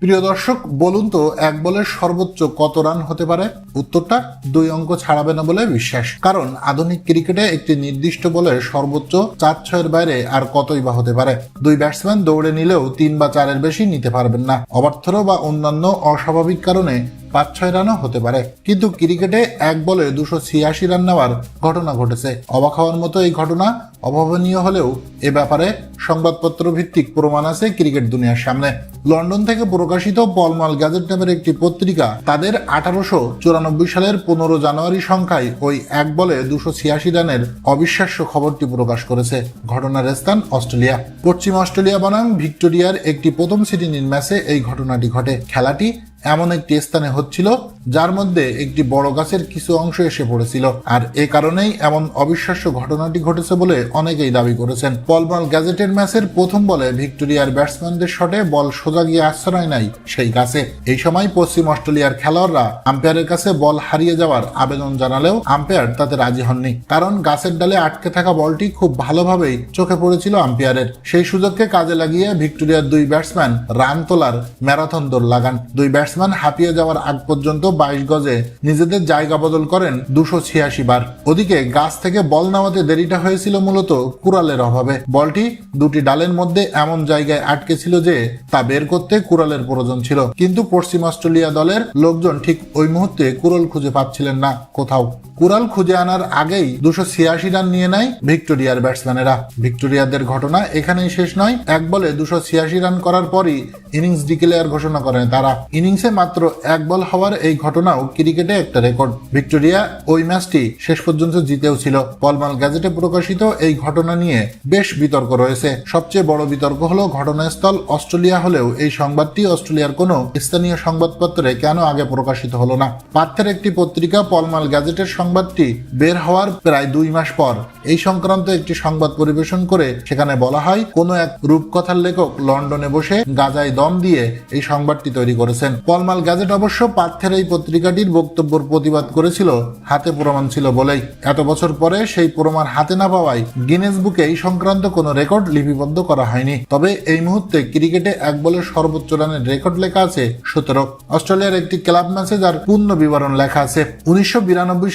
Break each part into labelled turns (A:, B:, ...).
A: প্রিয় দর্শক, বলুন তো, এক বলের সর্বোচ্চ কত রান হতে পারে? উত্তরটা, দুই অঙ্ক ছাড়াবে না বলে বিশ্বাস। কারণ, আধুনিক ক্রিকেটে একটি নির্দিষ্ট বলে সর্বোচ্চ চার ছয়ের বাইরে আর কতই বা হতে পারে? দুই ব্যাটসম্যান দৌড়ে নিলেও তিন বা চারের বেশি নিতে পারবেন না। অবার্থর বা অন্যান্য অস্বাভাবিক কারণে পাঁচ, ছয় রানও হতে পারে। কিন্তু ক্রিকেটে এক বলে দুশো ছিয়াশি রান নেওয়ার ঘটনা ঘটেছে। অবাক হওয়ার মতো এই ঘটনা অভাবনীয় হলেও এ ব্যাপারে সংবাদপত্র ভিত্তিক প্রমাণ আছে ক্রিকেট দুনিয়ার সামনে। লন্ডন থেকে প্রকাশিত পলমাল গ্যাজেট নামের একটি পত্রিকা তাদের আঠারোশো চুরানব্বই সালের পনেরো জানুয়ারি সংখ্যায় ওই এক বলে দুশো ছিয়াশি রানের অবিশ্বাস্য খবরটি প্রকাশ করেছে। ঘটনার স্থান অস্ট্রেলিয়া। পশ্চিম অস্ট্রেলিয়া বনাম ভিক্টোরিয়ার একটি প্রথম সিডনির ম্যাচে এই ঘটনাটি ঘটে। খেলাটি এমন একটি স্থানে হচ্ছিল যার মধ্যে একটি বড় গাছের কিছু অংশ এসে পড়েছিল। আর এ কারণেই এমন অবিশ্বাস্য ঘটনাটি ঘটেছে বলে অনেকেই দাবি করেছেন। পলমাল গ্যাজেটের ম্যাচের প্রথম বলে ভিক্টোরিয়ার ব্যাটসম্যানদের শটে বল সোজা গিয়ে আশ্রয় নাই সেই গাছে। এই সময় পশ্চিম অস্ট্রেলিয়ার খেলোয়াড়রা আম্পায়ারের কাছে বল হারিয়ে যাওয়ার আবেদন জানালেও আম্পায়ার তাতে রাজি হননি। কারণ গাছের ডালে আটকে থাকা বলটি খুব ভালোভাবেই চোখে পড়েছিল আম্পায়ারের। সেই সুযোগকে কাজে লাগিয়ে ভিক্টোরিয়ার দুই ব্যাটসম্যান রান তোলার ম্যারাথন দৌড় লাগান। দুই ব্যাটসম্যান হাঁপিয়ে যাওয়ার আগ পর্যন্ত বাইশ গজে নিজেদের জায়গা বদল করেন দুশো ছিয়াশি বার। ওদিকে গাছ থেকে বল নামাতে দেরিটা হয়েছিল মূলত কুড়ালের অভাবে। বলটি দুটি ডালের মধ্যে এমন জায়গায় আটকে ছিল যে তা বের করতে কুড়ালের প্রয়োজন ছিল। কিন্তু পশ্চিম অস্ট্রেলিয়া দলের লোকজন ঠিক ওই মুহূর্তে কুড়াল খুঁজে পাচ্ছিলেন না কোথাও। কুড়াল খুঁজে আনার আগেই দুশো ছিয়াশি রান নিয়ে নেয় ভিক্টোরিয়ার ব্যাটসম্যানেরা। ভিক্টোরিয়াদের ঘটনা এখানেই শেষ নয়, এক বলে দুশো ছিয়াশি রান করার পরই ইনিংস ডিক্লেয়ার ঘোষণা করেন তারা। ইনিংসে মাত্র এক বল হওয়ার এই ঘটনাও ক্রিকেটে একটা রেকর্ড। ভিক্টোরিয়া ওই ম্যাচটি শেষ পর্যন্ত জিতেও ছিল। পলমাল গ্যাজেটে প্রকাশিত এই ঘটনা নিয়ে বেশ বিতর্ক রয়েছে। সবচেয়ে বড় বিতর্ক হলো ঘটনাস্থল অস্ট্রেলিয়া হলেও এই সংবাদটি অস্ট্রেলিয়ার কোনো স্থানীয় সংবাদপত্রে কেন আগে প্রকাশিত হলো না? পার্থের একটি পত্রিকা পলমাল গ্যাজেটের সংবাদটি বের হওয়ার প্রায় দুই মাস পর। এই সংক্রান্ত একটি সংবাদ পরিবেশন করে সেখানে বলা হয়, কোনো এক রূপকথার লেখক লন্ডনে বসে গাজায় দম দিয়ে এই সংবাদটি তৈরি করেছেন। পলমাল গ্যাজেট অবশ্য পার্থের এই পত্রিকাটির বক্তব্যের প্রতিবাদ করেছিল, হাতে প্রমাণ ছিল বলেই। এত বছর পরে সেই প্রমাণ হাতে না পাওয়ায় গিনেস বুকে এই সংক্রান্ত কোনো রেকর্ড লিপিবদ্ধ করা হয়নি। তবে এই মুহূর্তে ক্রিকেটে এক বলে সর্বোচ্চ রানের রেকর্ড লেখা আছে সতেরো। অস্ট্রেলিয়ার একটি ক্লাব ম্যাচে যার পূর্ণ বিবরণ লেখা আছে। উনিশশো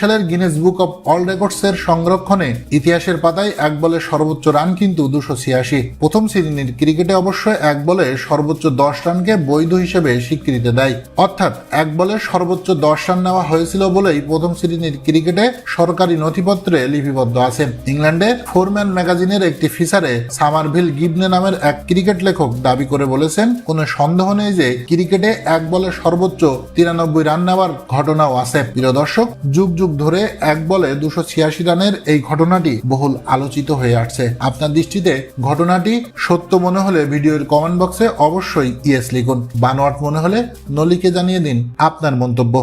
A: সালের Guinness book of all records এর সংরক্ষণে ইতিহাসের পাতায় এক বলে সর্বোচ্চ রান কিন্তু দুশো ছিয়াশি। প্রথম শ্রেণির ক্রিকেটে অবশ্য এক বলে সর্বোচ্চ দশ রানকে বৈধ হিসেবে স্বীকৃতি দেয়। অর্থাৎ এক বলে সর্বোচ্চ দশ রান নেওয়া হয়েছিল বলেই প্রথম শ্রেণির ক্রিকেটে সরকারি নথিপত্রে লিপিবদ্ধ আছে। ইংল্যান্ডে ফোরম্যান ম্যাগাজিনের একটি ফিচারে সামারভিল গিবনে নামের এক ক্রিকেট লেখক দাবি করে বলেছেন, কোনো সন্দেহ নেই যে ক্রিকেটে এক বলে সর্বোচ্চ তিরানব্বই রান নেওয়ার ঘটনাও আছে। প্রিয় দর্শক, যুগ যুগ ধরে এক বলে দুশো ছিয়াশি রানের এই ঘটনাটি বহুল আলোচিত হয়ে আসছে। আপনার দৃষ্টিতে ঘটনাটি সত্য মনে হলে ভিডিওর কমেন্ট বক্সে অবশ্যই ইয়েস লিখুন। বানোয়াট মনে হলে নলিকে জানিয়ে দিন আপনার মন্তব্য